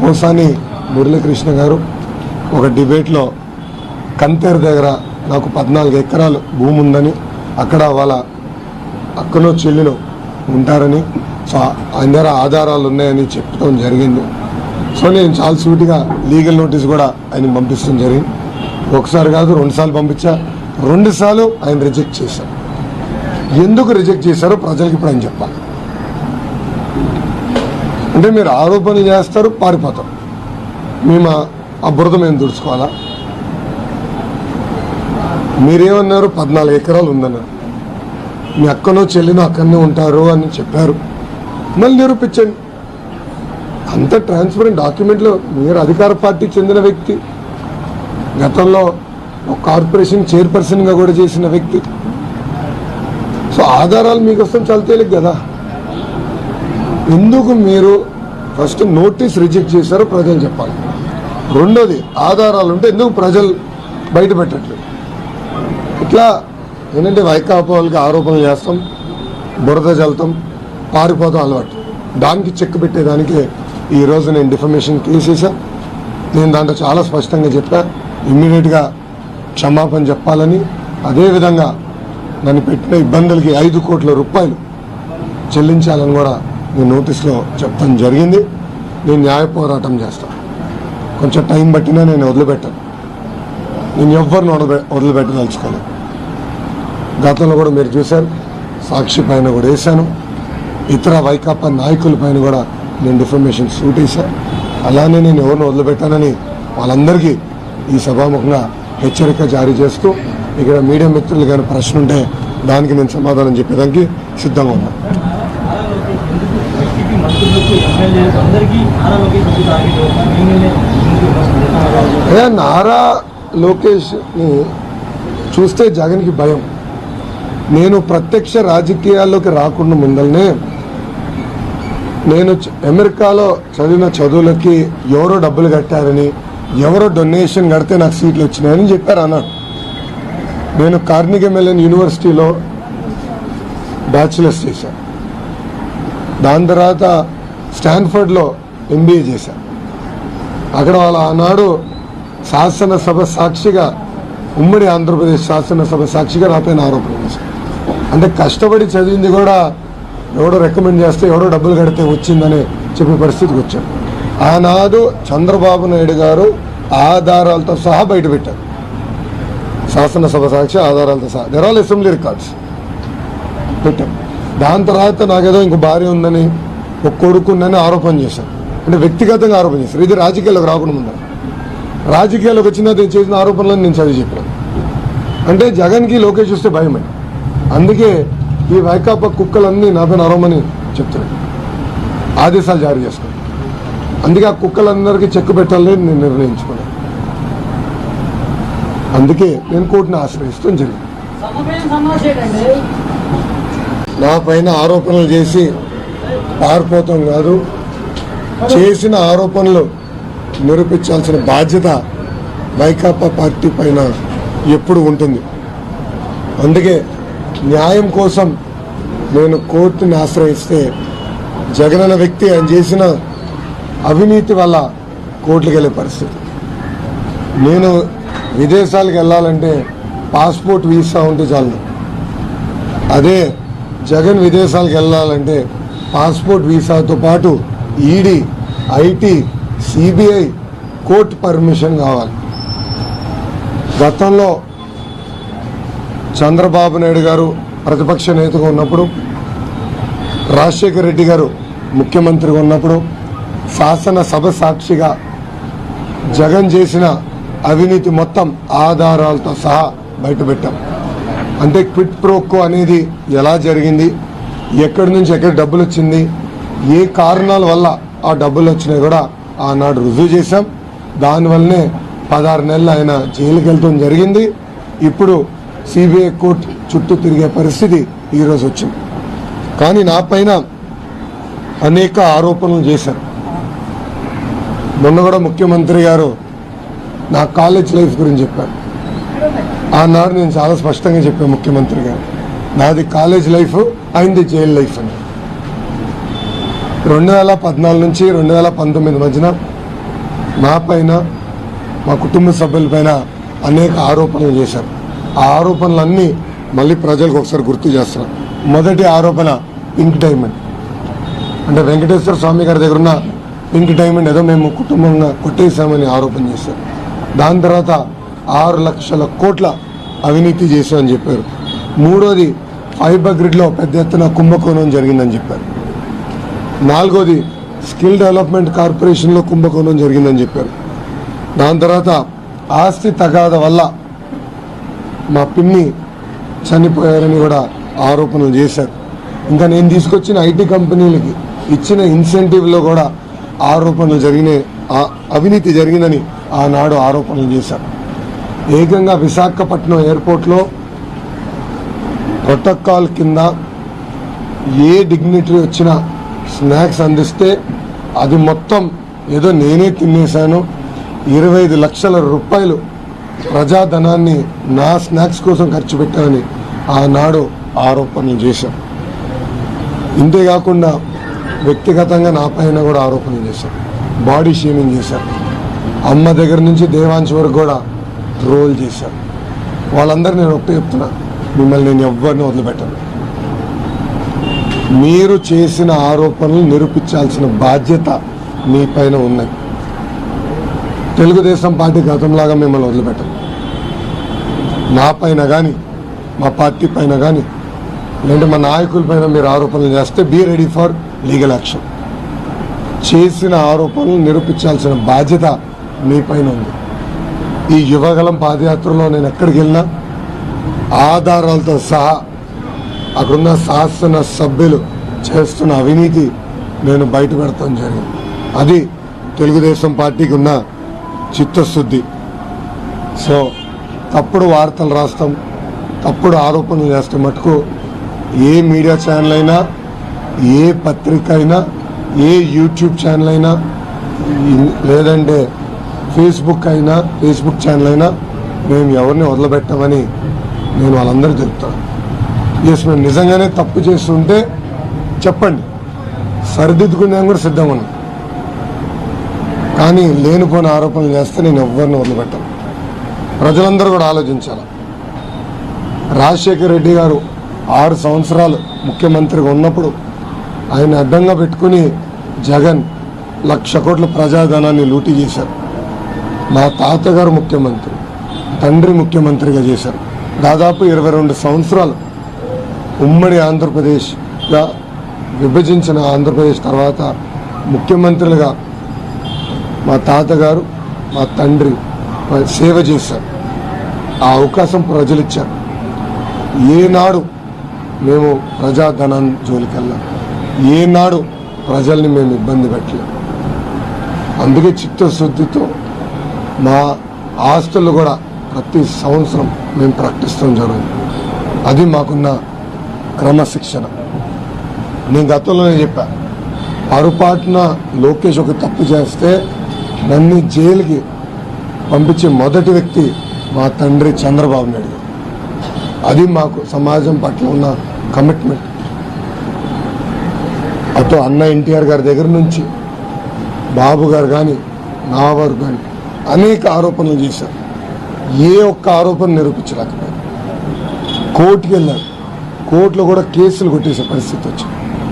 మోసాని మురళీకృష్ణ గారు ఒక డిబేట్లో కంతేరు దగ్గర నాకు పద్నాలుగు ఎకరాలు భూమి ఉందని అక్కడ వాళ్ళ అక్కనో చెల్లినో ఉంటారని సో ఆయన దగ్గర ఆధారాలు ఉన్నాయని చెప్పడం జరిగింది. సో నేను చాలా సూటిగా లీగల్ నోటీస్ కూడా ఆయన పంపించడం జరిగింది. ఒకసారి కాదు రెండుసార్లు పంపించా. రెండుసార్లు ఆయన రిజెక్ట్ చేశారు. ఎందుకు రిజెక్ట్ చేశారో ప్రజలకు ఇప్పుడు ఆయన చెప్పాలి. అంటే మీరు ఆరోపణలు చేస్తారు పారిపోతారు. మేము ఆ- బురద మేము దుడుచుకోవాలా? మీరేమన్నారు? పద్నాలుగు ఎకరాలు ఉందన్నారు. మీ అక్కనో చెల్లినో అక్కడనే ఉంటారు అని చెప్పారు. మళ్ళీ నిరూపించండి. అంత ట్రాన్స్పరెంట్ డాక్యుమెంట్లో మీరు అధికార పార్టీ చెందిన వ్యక్తి గతంలో ఒక కార్పొరేషన్ చైర్పర్సన్గా కూడా చేసిన వ్యక్తి. సో ఆధారాలు మీకు వస్తాం చాలా తేలిక కదా? ఎందుకు మీరు ఫస్ట్ నోటీస్ రిజెక్ట్ చేశారో ప్రజలు చెప్పాలి. రెండోది ఆధారాలు ఉంటే ఎందుకు ప్రజలు బయట పెట్టట్లేదు? ఇట్లా ఏంటంటే వైకాపా వాళ్ళకి ఆరోపణలు చేస్తాం బురద జల్తాం పారిపోతాం అలవాటు. దానికి చెక్ పెట్టేదానికి ఈరోజు నేను డిఫర్మేషన్ కేసు చేశాను నేను దాంట్లో చాలా స్పష్టంగా చెప్పా. ఇమ్మీడియట్గా క్షమాపణ చెప్పాలని అదేవిధంగా నన్ను పెట్టిన ఇబ్బందులకి ఐదు కోట్ల రూపాయలు చెల్లించాలని కూడా నేను నోటీస్లో చెప్పడం జరిగింది. నేను న్యాయ పోరాటం చేస్తాను కొంచెం టైం పట్టినా నేను వదిలిపెట్టాను. నేను ఎవ్వరిని వదిలిపె వదిలిపెట్టదలుచుకోలేదు గతంలో కూడా మీరు చూశారు. సాక్షి పైన కూడా వేశాను. ఇతర వైకాపా నాయకుల పైన కూడా నేను డిఫర్మేషన్ సూట్ వేశాను అలానే నేను ఎవరిని వదిలిపెట్టానని వాళ్ళందరికీ ఈ సభాముఖంగా హెచ్చరిక జారీ చేస్తూ ఇక్కడ మీడియా మిత్రులు కానీ ప్రశ్న ఉంటే దానికి నేను సమాధానం చెప్పేదానికి సిద్ధంగా ఉన్నాను వైసీపీ మంత్రులకు ఎమ్మెల్యేలకు అందరికీ నారా లోకేష్ వచ్చి టార్గెట్ చేస్తున్నారు. నారా లోకేష్ని చూస్తే జగన్కి భయం నేను ప్రత్యక్ష రాజకీయాల్లోకి రాకుండా ముందలనే నేను అమెరికాలో చదివిన చదువులకి ఎవరో డబ్బులు కట్టారని ఎవరో డొనేషన్ కడితే నాకు సీట్లు వచ్చినాయని చెప్పారు అన్నాడు నేను కార్నిగమెలన్ యూనివర్సిటీలో బ్యాచిలర్స్ చేశాను దాని తర్వాత స్టాన్ఫర్డ్లో ఎంబీఏ చేశాను అక్కడ వాళ్ళ ఆనాడు శాసనసభ సాక్షిగా ఉమ్మడి ఆంధ్రప్రదేశ్ శాసనసభ సాక్షిగా నాపైన ఆరోపణలు వేశారు అంటే కష్టపడి చదివింది కూడా ఎవడో రికమెండ్ చేస్తే ఎవడో డబ్బులు కడితే వచ్చిందని చెప్పే పరిస్థితికి వచ్చారు. ఆనాడు చంద్రబాబు నాయుడు గారు ఆధారాలతో సహా బయటపెట్టారు శాసనసభ సాక్షి ఆధారాలతో సహా. దెర్ ఆల్ అసెంబ్లీ రికార్డ్స్ పెట్టాం దాని తర్వాత నాకేదో ఇంకో భార్య ఉందని ఒక కొడుకు ఉందని ఆరోపణ చేశారు. అంటే వ్యక్తిగతంగా ఆరోపణ చేశారు. ఇది రాజకీయాల్లోకి రాకుండా ముందు రాజకీయాల్లోకి వచ్చిన చేసిన ఆరోపణలను నేను చదివి చెప్పాను. అంటే జగన్కి లోకేష్ చూస్తే భయమే. అందుకే ఈ వైకాపా కుక్కలన్నీ నా పైన అరవమని చెప్తున్నాను ఆదేశాలు జారీ చేసుకున్నాను అందుకే ఆ కుక్కలందరికీ చెక్ పెట్టాలని నేను నిర్ణయించుకున్నాను అందుకే నేను కోర్టుని ఆశ్రయిస్తూ జరిగింది నా పైన ఆరోపణలు చేసి పారిపోతాం కాదు. చేసిన ఆరోపణలు నిరూపించాల్సిన బాధ్యత వైకాపా పార్టీ పైన ఎప్పుడు ఉంటుంది. అందుకే న్యాయం కోసం నేను కోర్టుని ఆశ్రయిస్తే జగనన్న వ్యక్తి ఆయన చేసిన అవినీతి వల్ల కోర్టుకు వెళ్ళే పరిస్థితి. నేను విదేశాలకు వెళ్ళాలంటే పాస్పోర్ట్ వీసా ఉంటే చాలు. అదే జగన్ విదేశాలకు వెళ్ళాలంటే పాస్పోర్ట్ వీసాతో పాటు ED IT CBI court permission కావాలి. గతంలో చంద్రబాబు నాయుడు గారు ప్రతిపక్ష నేతగా ఉన్నప్పుడు రాజశేఖర రెడ్డి గారు ముఖ్యమంత్రిగా ఉన్నప్పుడు శాసనసభ సాక్షిగా జగన్ చేసిన అవినీతి మొత్తం ఆధారాలతో సహా బయటపెట్టాం. అంటే క్విట్ ప్రోకో అనేది ఎలా జరిగింది? ఎక్కడి నుంచి ఎక్కడ డబ్బులు వచ్చింది? ఏ కారణాల వల్ల ఆ డబ్బులు వచ్చినాయి కూడా ఆనాడు రుజువు చేశాం. దానివల్లనే పదహారు నెలలు ఆయన జైలుకి వెళ్తాం జరిగింది. ఇప్పుడు సిబిఐ కోర్టు చుట్టూ తిరిగే పరిస్థితి ఈరోజు వచ్చింది. కానీ నా పైన అనేక ఆరోపణలు చేశారు. మొన్న కూడా ముఖ్యమంత్రి గారు నా కాలేజ్ లైఫ్ గురించి చెప్పారు. ఆనాడు నేను చాలా స్పష్టంగా చెప్పాను ముఖ్యమంత్రి గారు. నాది కాలేజ్ లైఫ్ అయింది జైలు లైఫ్ అని. రెండు వేల పద్నాలుగు నుంచి రెండు వేల పంతొమ్మిది మధ్యన మా పైన మా కుటుంబ సభ్యులపైన అనేక ఆరోపణలు చేశారు. ఆ ఆరోపణలన్నీ మళ్ళీ ప్రజలకు ఒకసారి గుర్తు చేస్తున్నాను మొదటి ఆరోపణ పింక్ డైమండ్. అంటే వెంకటేశ్వర స్వామి గారి దగ్గర ఉన్న పింక్ డైమండ్ ఏదో మేము కుటుంబంగా కొట్టేశామని ఆరోపణ చేశారు. దాని తర్వాత ఆరు లక్షల కోట్ల అవినీతి చేశామని చెప్పారు. మూడోది ఫైబర్ గ్రిడ్లో పెద్ద ఎత్తున కుంభకోణం జరిగిందని చెప్పారు. నాలుగోది స్కిల్ డెవలప్మెంట్ కార్పొరేషన్లో కుంభకోణం జరిగిందని చెప్పారు. దాని తర్వాత ఆస్తి తగాద వల్ల మా పిన్ని చనిపోయారని కూడా ఆరోపణలు చేశారు. ఇంకా నేను తీసుకొచ్చిన ఐటీ కంపెనీలకి ఇచ్చిన ఇన్సెంటివ్లో కూడా ఆరోపణలు జరిగినాయి. అవినీతి జరిగిందని ఆనాడు ఆరోపణలు చేశారు. ఏకంగా విశాఖపట్నం ఎయిర్పోర్ట్లో ప్రోటోకాల్ కింద ఏ డిగ్నిటరీ వచ్చినా స్నాక్స్ అందిస్తే అది మొత్తం ఏదో నేనే తినేశాను. ఇరవై ఐదు లక్షల రూపాయలు ప్రజాధనాన్ని నా స్నాక్స్ కోసం ఖర్చు పెట్టానని ఆనాడు ఆరోపణలు చేశాం. ఇంతేకాకుండా వ్యక్తిగతంగా నా పైన కూడా ఆరోపణలు చేశారు బాడీ షేమింగ్ చేశారు అమ్మ దగ్గర నుంచి దేవాంశ్ వరకు కూడా ట్రోల్ చేశారు. వాళ్ళందరూ నేను ఒకటే చెప్తున్నా మిమ్మల్ని నేను ఎవ్వరిని వదిలిపెట్టను. మీరు చేసిన ఆరోపణలు నిరూపించాల్సిన బాధ్యత మీ పైన ఉన్నాయి తెలుగుదేశం పార్టీ గతంలాగా మిమ్మల్ని వదిలిపెట్టం నా పైన కానీ మా పార్టీ పైన కానీ లేదంటే మా నాయకుల పైన మీరు ఆరోపణలు చేస్తే be ready for legal action చేసిన ఆరోపణలు నిరూపించాల్సిన బాధ్యత మీ పైన ఉంది. ఈ యువగలం పాదయాత్రలో నేను ఎక్కడికి వెళ్ళినా ఆధారాలతో సహా అక్కడున్న శాసన సభ్యులు చేస్తున్న అవినీతి నేను బయట పెడతాం జరిగింది. అది తెలుగుదేశం పార్టీకి ఉన్న చిత్తశుద్ధి. సో తప్పుడు వార్తలు రాస్తాం తప్పుడు ఆరోపణలు చేస్తే మటుకు ఏ మీడియా ఛానల్ అయినా ఏ పత్రిక అయినా ఏ యూట్యూబ్ ఛానల్ అయినా లేదంటే ఫేస్బుక్ అయినా ఫేస్బుక్ ఛానల్ అయినా మేము ఎవరిని వదిలిపెట్టామని నేను వాళ్ళందరూ చెప్తాను. ఎస్ మేము నిజంగానే తప్పు చేస్తుంటే చెప్పండి. సరిదిద్దుకునే కూడా సిద్ధంగా ఉన్నాం. కానీ లేనిపోని ఆరోపణలు చేస్తే నేను ఎవరిని వదిలిపెట్టాను ప్రజలందరూ కూడా ఆలోచించాలి. రాజశేఖర్ రెడ్డి గారు ఆరు సంవత్సరాలు ముఖ్యమంత్రిగా ఉన్నప్పుడు ఆయన అడ్డంగా పెట్టుకుని జగన్ లక్ష కోట్ల ప్రజాధనాన్ని లూటీ చేశారు. మా తాతగారు ముఖ్యమంత్రి తండ్రి ముఖ్యమంత్రిగా చేశారు. దాదాపు ఇరవై రెండు సంవత్సరాలు ఉమ్మడి ఆంధ్రప్రదేశ్గా విభజించిన ఆంధ్రప్రదేశ్ తర్వాత ముఖ్యమంత్రులుగా మా తాతగారు మా తండ్రి సేవ చేశారు. ఆ అవకాశం ప్రజలు ఇచ్చారు ఏనాడు మేము ప్రజాధనం జోలికెళ్ళాం. ఏనాడు ప్రజల్ని మేము ఇబ్బంది పెట్టలేం. అందుకే చిత్తశుద్ధితో మా ఆస్తులు కూడా ప్రతి సంవత్సరం మేము ప్రకటిస్తాం జరుగుతుంది. అది మాకున్న క్రమశిక్షణ. నేను గతంలోనే చెప్పా పొరపాటున లోకేష్ ఒక తప్పు చేస్తే నన్ను జైలుకి పంపించే మొదటి వ్యక్తి మా తండ్రి చంద్రబాబు నాయుడు గారు. అది మాకు సమాజం పట్ల ఉన్న కమిట్మెంట్ అటు అన్న ఎన్టీఆర్ గారి దగ్గర నుంచి బాబు గారు కానీ నా వారు కానీ అనేక ఆరోపణలు చేశారు. ఏ ఒక్క ఆరోపణ నిరూపించలేకపోయారు. కోర్టుకి వెళ్ళారు. కోర్టులో కూడా కేసులు కొట్టేసే పరిస్థితి వచ్చింది.